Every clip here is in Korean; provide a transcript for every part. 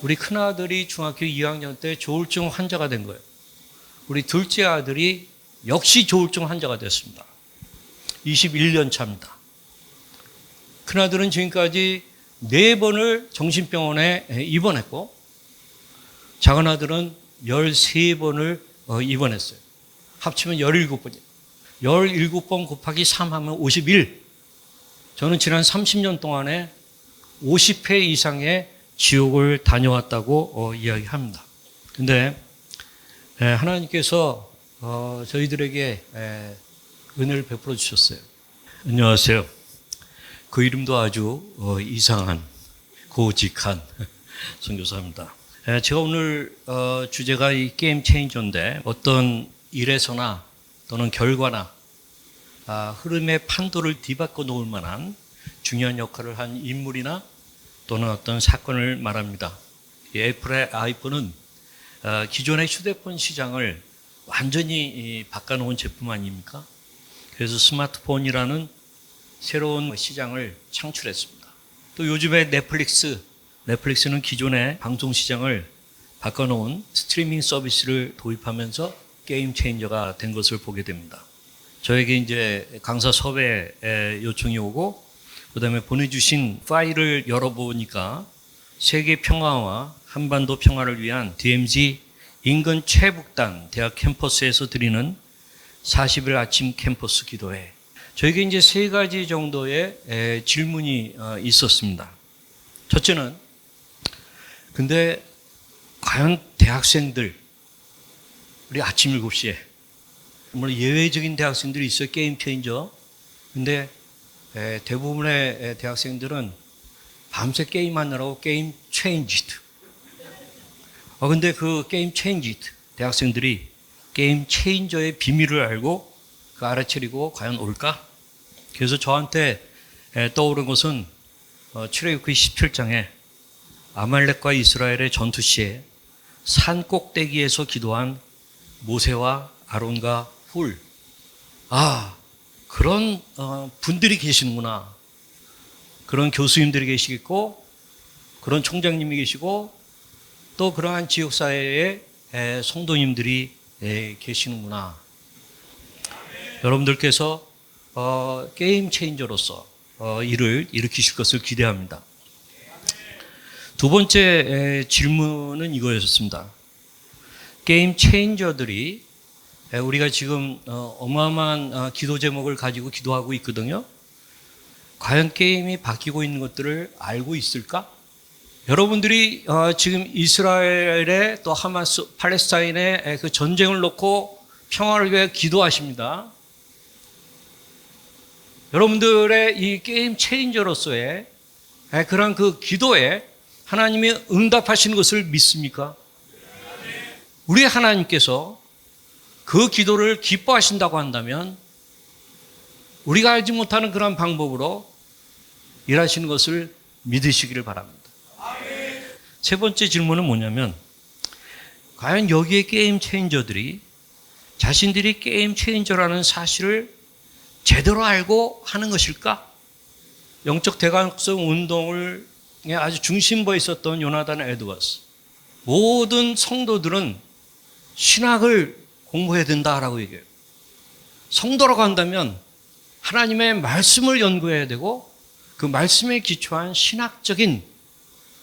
우리 큰아들이 중학교 2학년 때 조울증 환자가 된 거예요. 우리 둘째 아들이 역시 조울증 환자가 됐습니다. 21년 차입니다. 큰아들은 지금까지 네 번을 정신병원에 입원했고, 작은 아들은 13번을 어, 입원했어요. 합치면 17번이에요. 17번 곱하기 3 하면 51. 저는 지난 30년 동안에 50회 이상의 지옥을 다녀왔다고 어, 이야기합니다. 근데 에, 하나님께서 어, 저희들에게 에, 은혜를 베풀어 주셨어요. 안녕하세요. 그 이름도 아주 어, 이상한 고직한 선교사입니다. 에, 제가 오늘 어, 주제가 이 게임 체인저인데 어떤 일에서나 또는 결과나 아, 흐름의 판도를 뒤바꿔 놓을 만한 중요한 역할을 한 인물이나 또는 어떤 사건을 말합니다. 이 애플의 아이폰은 어, 기존의 휴대폰 시장을 완전히 이, 바꿔놓은 제품 아닙니까? 그래서 스마트폰이라는 새로운 시장을 창출했습니다. 또 요즘에 넷플릭스, 넷플릭스는 기존의 방송 시장을 바꿔놓은 스트리밍 서비스를 도입하면서 게임 체인저가 된 것을 보게 됩니다. 저에게 이제 강사 섭외 요청이 오고 그 다음에 보내주신 파일을 열어보니까 세계 평화와 한반도 평화를 위한 DMZ 인근 최북단 대학 캠퍼스에서 드리는 40일 아침 캠퍼스 기도회. 저에게 이제 세 가지 정도의 에, 질문이 어, 있었습니다. 첫째는 근데 과연 대학생들 우리 아침 7시에 물론 예외적인 대학생들이 있어요. 게임 체인저. 근데 에, 대부분의 에, 대학생들은 밤새 게임하느라고 게임 체인지드. 어, 근데 그 게임 체인지드 대학생들이 게임 체인저의 비밀을 알고 그 알아차리고 과연 올까? 그래서 저한테 에, 떠오른 것은 어, 출애굽기 17장에 아말렉과 이스라엘의 전투 시에 산 꼭대기에서 기도한 모세와 아론과 훌. 아, 그런 어, 분들이 계시는구나. 그런 교수님들이 계시겠고, 그런 총장님이 계시고, 또 그러한 지역사회에 에, 성도님들이 에, 계시는구나. 여러분들께서 어, 게임 체인저로서 어, 일을 일으키실 것을 기대합니다. 두 번째 에, 질문은 이거였습니다. 게임 체인저들이 에, 우리가 지금 어, 어마어마한 어, 기도 제목을 가지고 기도하고 있거든요. 과연 게임이 바뀌고 있는 것들을 알고 있을까? 여러분들이 어, 지금 이스라엘의 또 하마스 팔레스타인의 에, 그 전쟁을 놓고 평화를 위해 기도하십니다. 여러분들의 이 게임 체인저로서의 에, 그런 그 기도에 하나님이 응답하시는 것을 믿습니까? 우리 하나님께서 그 기도를 기뻐하신다고 한다면 우리가 알지 못하는 그런 방법으로 일하시는 것을 믿으시기를 바랍니다. 세 번째 질문은 뭐냐면 과연 여기에 게임 체인저들이 자신들이 게임 체인저라는 사실을 제대로 알고 하는 것일까? 영적 대가성 운동을 아주 중심부에 있었던 요나단 에드워스. 모든 성도들은 신학을 공부해야 된다라고 얘기해요. 성도라고 한다면 하나님의 말씀을 연구해야 되고 그 말씀에 기초한 신학적인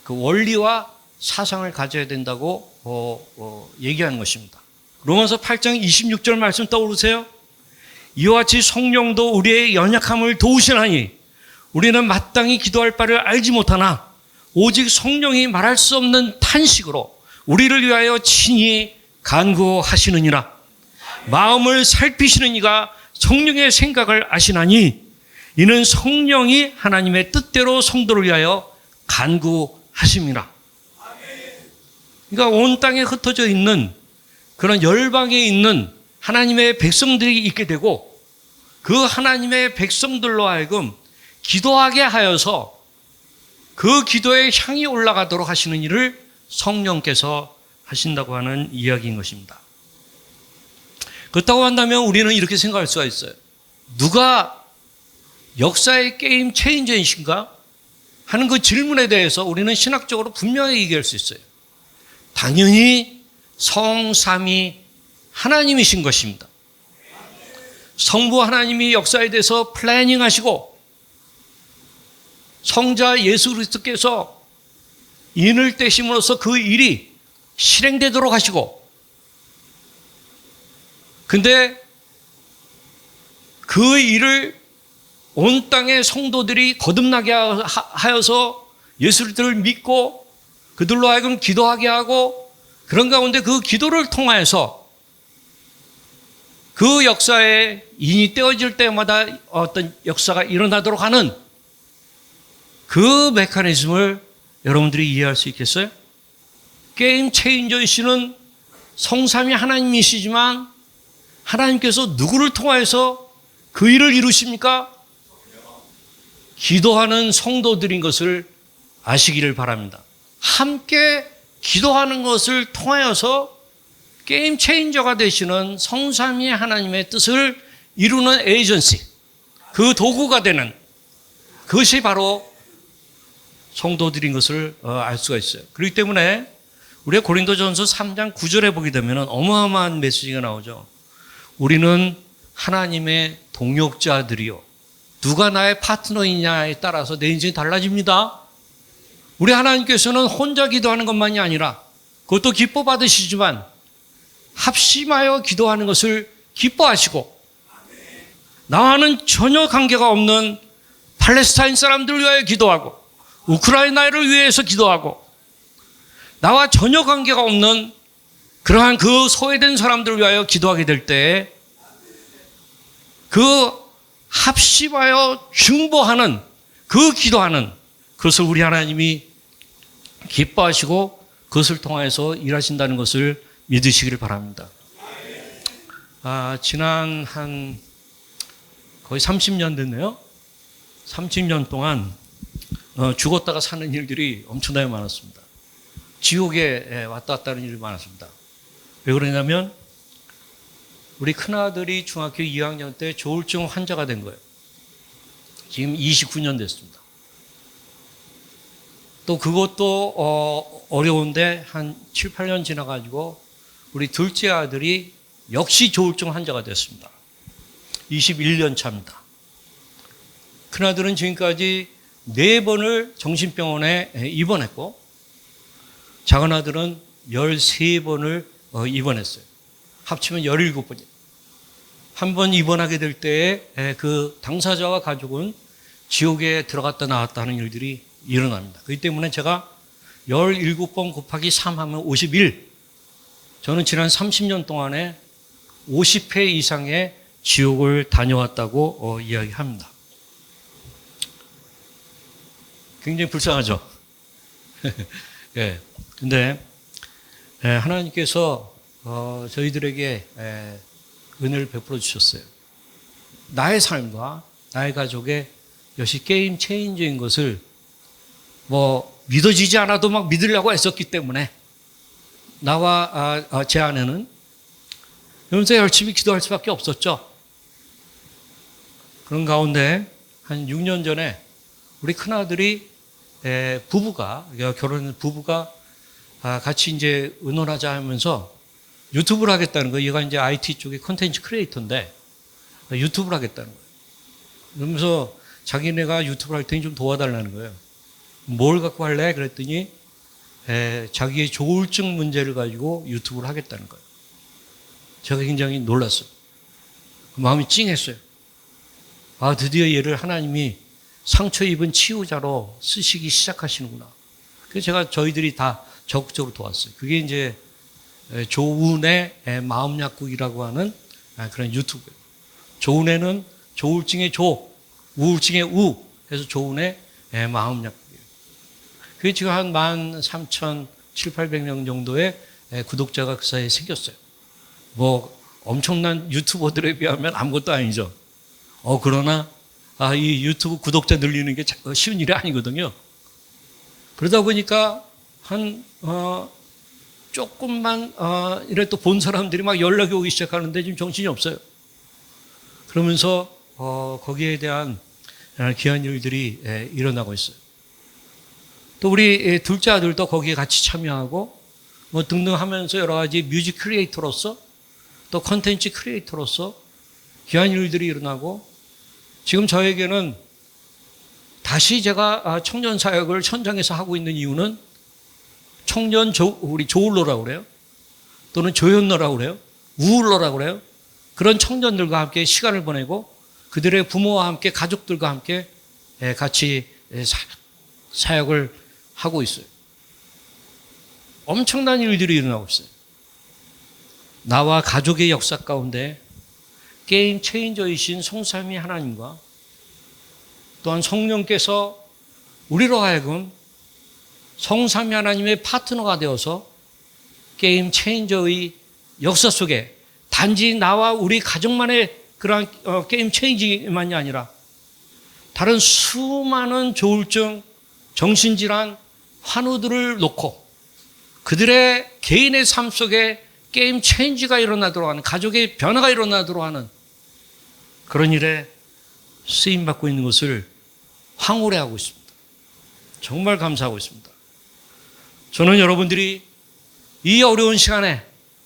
그 원리와 사상을 가져야 된다고 어, 어, 얘기하는 것입니다. 로마서 8장 26절 말씀 떠오르세요? 이와 같이 성령도 우리의 연약함을 도우시나니 우리는 마땅히 기도할 바를 알지 못하나 오직 성령이 말할 수 없는 탄식으로 우리를 위하여 친히 간구하시느니라. 마음을 살피시는 이가 성령의 생각을 아시나니 이는 성령이 하나님의 뜻대로 성도를 위하여 간구하심이라. 그러니까 온 땅에 흩어져 있는 그런 열방에 있는 하나님의 백성들이 있게 되고 그 하나님의 백성들로 하여금 기도하게 하여서 그 기도의 향이 올라가도록 하시는 일을 성령께서 하신다고 하는 이야기인 것입니다. 그렇다고 한다면 우리는 이렇게 생각할 수가 있어요. 누가 역사의 게임 체인저이신가? 하는 그 질문에 대해서 우리는 신학적으로 분명히 얘기할 수 있어요. 당연히 성삼이 하나님이신 것입니다. 성부 하나님이 역사에 대해서 플래닝 하시고 성자 예수 그리스도께서 인을 떼심으로써 그 일이 실행되도록 하시고 근데 그 일을 온 땅의 성도들이 거듭나게 하- 하여서 예수를 믿고 그들로 하여금 기도하게 하고 그런 가운데 그 기도를 통하여서 그 역사에 인이 떼어질 때마다 어떤 역사가 일어나도록 하는 그 메커니즘을 여러분들이 이해할 수 있겠어요? 게임 체인저이시는 성삼이 하나님이시지만 하나님께서 누구를 통하여서 그 일을 이루십니까? 기도하는 성도들인 것을 아시기를 바랍니다. 함께 기도하는 것을 통하여서 게임 체인저가 되시는 성삼위 하나님의 뜻을 이루는 에이전시, 그 도구가 되는 그것이 바로 성도들인 것을 어, 알 수가 있어요. 그렇기 때문에 우리가 고린도전서 3장 9절에 보게 되면 어마어마한 메시지가 나오죠. 우리는 하나님의 동역자들이요. 누가 나의 파트너이냐에 따라서 내 인생이 달라집니다. 우리 하나님께서는 혼자 기도하는 것만이 아니라 그것도 기뻐 받으시지만 합심하여 기도하는 것을 기뻐하시고 나와는 전혀 관계가 없는 팔레스타인 사람들을 위하여 기도하고 우크라이나를 위해서 기도하고 나와 전혀 관계가 없는 그러한 그 소외된 사람들을 위하여 기도하게 될 때 그 합심하여 중보하는 그 기도하는 그것을 우리 하나님이 기뻐하시고 그것을 통하여서 일하신다는 것을 믿으시기를 바랍니다. 아, 지난 한 거의 30년 됐네요. 30년 동안 어, 죽었다가 사는 일들이 엄청나게 많았습니다. 지옥에 예, 왔다 갔다 하는 일이 많았습니다. 왜 그러냐면 우리 큰아들이 중학교 2학년 때 조울증 환자가 된 거예요. 지금 29년 됐습니다. 또 그것도 어, 어려운데 한 7, 8년 지나가지고 우리 둘째 아들이 역시 조울증 환자가 됐습니다. 21년 차입니다. 큰아들은 지금까지 네 번을 정신병원에 입원했고 작은 아들은 13번을 어, 입원했어요. 합치면 17번이에요. 한번 입원하게 될 때에 그 당사자와 가족은 지옥에 들어갔다 나왔다 하는 일들이 일어납니다. 그렇기 때문에 제가 17번 곱하기 3 하면 51. 저는 지난 30년 동안에 50회 이상의 지옥을 다녀왔다고 어, 이야기합니다. 굉장히 불쌍하죠? 예. 근데 예, 하나님께서 어, 저희들에게 예, 은혜를 베풀어 주셨어요. 나의 삶과 나의 가족의 역시 게임 체인저인 것을 뭐 믿어지지 않아도 막 믿으려고 했었기 때문에 나와 아, 아, 제 아내는 그러면서 열심히 기도할 수밖에 없었죠. 그런 가운데 한 6년 전에 우리 큰아들이 에, 부부가 결혼한 부부가 아, 같이 이제 의논하자 하면서 유튜브를 하겠다는 거예요. 얘가 이제 IT 쪽의 콘텐츠 크리에이터인데 유튜브를 하겠다는 거예요. 그러면서 자기네가 유튜브를 할 테니 좀 도와달라는 거예요. 뭘 갖고 할래? 그랬더니 에, 자기의 조울증 문제를 가지고 유튜브를 하겠다는 거예요. 제가 굉장히 놀랐어요. 마음이 찡했어요. 아, 드디어 얘를 하나님이 상처 입은 치유자로 쓰시기 시작하시는구나. 그래서 제가 저희들이 다 적극적으로 도왔어요. 그게 이제 조운의 마음 약국이라고 하는 그런 유튜브예요. 조운에는 조울증의 조, 우울증의 우, 해서 조운의 마음 약국이에요. 그게 지금 한 13,700, 800명 정도의 구독자가 그 사이에 생겼어요. 뭐 엄청난 유튜버들에 비하면 아무것도 아니죠. 어, 그러나 아, 이 유튜브 구독자 늘리는 게 쉬운 일이 아니거든요. 그러다 보니까 한, 어, 조금만, 어, 이래 또 본 사람들이 막 연락이 오기 시작하는데 지금 정신이 없어요. 그러면서, 어, 거기에 대한 귀한 일들이 예, 일어나고 있어요. 또 우리 둘째 아들도 거기에 같이 참여하고 뭐 등등 하면서 여러 가지 뮤직 크리에이터로서 또 컨텐츠 크리에이터로서 귀한 일들이 일어나고 지금 저에게는 다시 제가 아, 청년 사역을 현장에서 하고 있는 이유는 청년 조, 우리 조울로라고 그래요. 또는 조연로라고 그래요. 우울로라고 그래요. 그런 청년들과 함께 시간을 보내고 그들의 부모와 함께 가족들과 함께 예, 같이 예, 사- 사역을 하고 있어요. 엄청난 일들이 일어나고 있어요. 나와 가족의 역사 가운데 게임 체인저이신 성삼위 하나님과 또한 성령께서 우리로 하여금 성삼위 하나님의 파트너가 되어서 게임 체인저의 역사 속에 단지 나와 우리 가족만의 그러한 어, 게임 체인지만이 아니라 다른 수많은 조울증, 정신질환, 환우들을 놓고 그들의 개인의 삶 속에 게임 체인지가 일어나도록 하는 가족의 변화가 일어나도록 하는 그런 일에 쓰임 받고 있는 것을 황홀해 하고 있습니다. 정말 감사하고 있습니다. 저는 여러분들이 이 어려운 시간에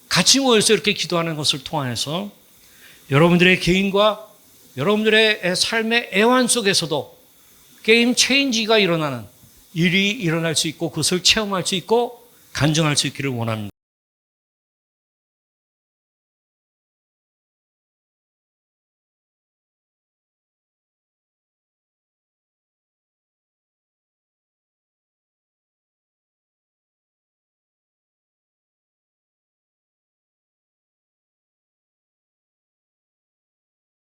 같이 모여서 이렇게 기도하는 것을 통해서 여러분들의 개인과 여러분들의 삶의 애환 속에서도 게임 체인지가 일어나는 일이 일어날 수 있고 그것을 체험할 수 있고 간증할 수 있기를 원합니다.